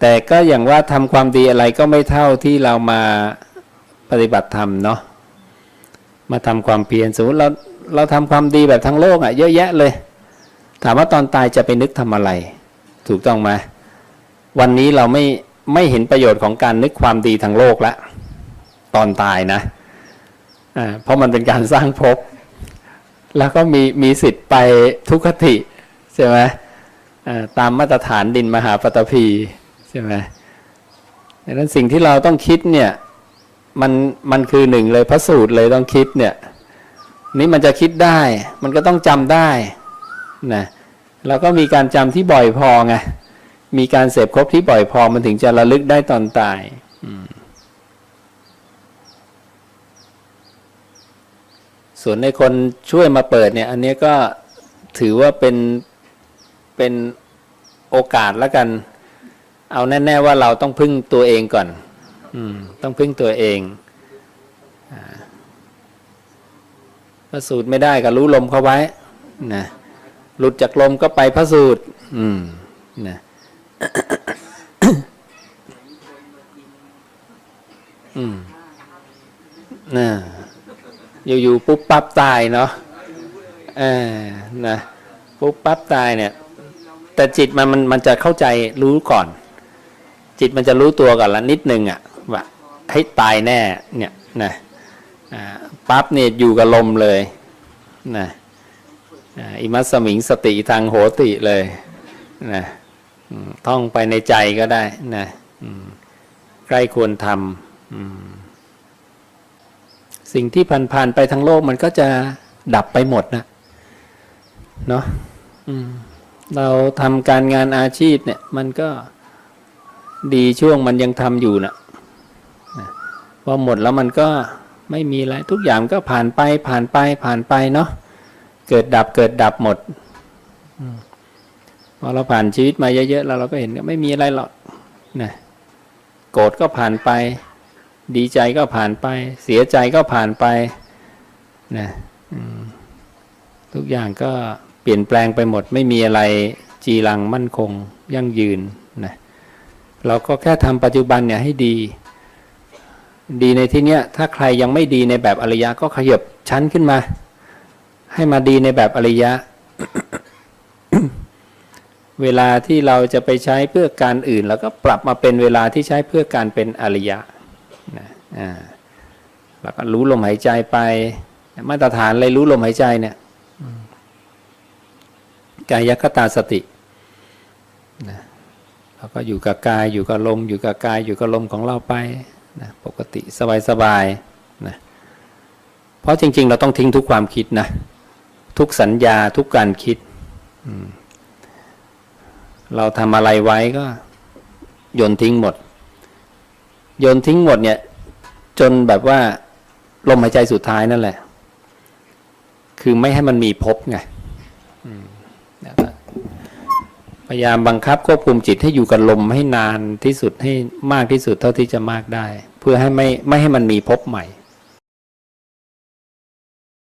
แต่ก็อย่างว่าทำความดีอะไรก็ไม่เท่าที่เรามาปฏิบัติธรรมเนาะมาทำความเพียรสมมติเราเราทำความดีแบบทั้งโลกอะ่ะเยอะแยะเลย ถามว่าตอนตายจะไปนึกทำอะไร ถูกต้องไหมวันนี้เราไม่ไม่เห็นประโยชน์ของการนึกความดีทางโลกล้วตอนตายนะอ่าเพราะมันเป็นการสร้างภพแล้วก็มีมีสิทธิ์ไปทุกขติใช่ไหมอ่าตามมาตรฐานดินมหาปฐพี ใช่ไหมดังนั้นสิ่งที่เราต้องคิดเนี่ยมันมันคือหนึ่งเลยพระสูตรเลยต้องคิดเนี่ยนี่มันจะคิดได้ มันก็ต้องจำได้นะแล้วก็มีการจำที่บ่อยพอไงมีการเสพครบที่บ่อยพอมันถึงจะระลึกได้ตอนตายส่วนในคนช่วยมาเปิดเนี่ย อันนี้ก็ถือว่าเป็นเป็นโอกาสแล้วกัน เอาแน่ ๆ ว่าเราต้องพึ่งตัวเองก่อน อืม ต้องพึ่งตัวเองพระสูตรไม่ได้ก็รู้ลมเข้าไว้นะหลุดจากลมก็ไปพระสูตร อืมนะอืมนะอยู่ๆปุ๊บปั๊บตายเนาะเออนะปุ๊บปั๊บตายเนี่ย แต่จิตมันมันมันจะเข้าใจรู้ก่อน จิตมันจะรู้ตัวก่อนละนิดนึงอะ่ะว่าให้ตายแน่เนี่ยนะปั๊บเนี่ยอยู่กับลมเลยนะอิมัสมิงสติทางโหติเลยนะท่องไปในใจก็ได้นะใกล้ควรทำสิ่งที่ผ่านๆไปทั้งโลกมันก็จะดับไปหมดนะเนาะเราทำการงานอาชีพเนี่ยมันก็ ดีช่วงมันยังทำอยู่นะพอหมดแล้วมันก็ไม่มีอะไรทุกอย่างก็ผ่านไปผ่านไปผ่านไปเนาะเกิดดับเกิดดับหมดอพอเราผ่านชีวิตมาเยอะๆแล้วเราก็เห็นว่าไม่มีอะไรหรอกนะโกรธก็ผ่านไป ดีใจก็ผ่านไป เสียใจก็ผ่านไปนะทุกอย่างก็เปลี่ยนแปลงไปหมด ไม่มีอะไรจีรังมั่นคงยั่งยืนนะ เราก็แค่ทำปัจจุบันเนี่ยให้ดี ดีในที่เนี้ยถ้าใครยังไม่ดีในแบบอริยะก็ขยับชั้นขึ้นมา ให้มาดีในแบบอริยะ เวลาที่เราจะไปใช้เพื่อการอื่นเราก็ปรับมาเป็นเวลาที่ใช้เพื่อการเป็นอริยะนะอ่าแล้วก็รู้ลมหายใจไป มาตรฐานเลยรู้ลมหายใจเนี่ยอืมกายคตาสตินะ เราก็อยู่กับกายอยู่กับลมอยู่กับกายอยู่กับลมของเราไปนะปกติสบายๆนะเพราะจริง ๆ เราต้องทิ้งทุกความคิดนะทุกสัญญาทุกการคิด เราทำอะไรไว้ก็โยนทิ้งหมด โยนทิ้งหมดเนี่ยจนแบบว่าลมหายใจสุดท้ายนั่นแหละ คือไม่ให้มันมีภพไง พยายามบังคับควบคุมจิตให้อยู่กับลมให้นานที่สุดให้มากที่สุดเท่าที่จะมากได้ เพื่อให้ไม่ไม่ให้มันมีพบใหม่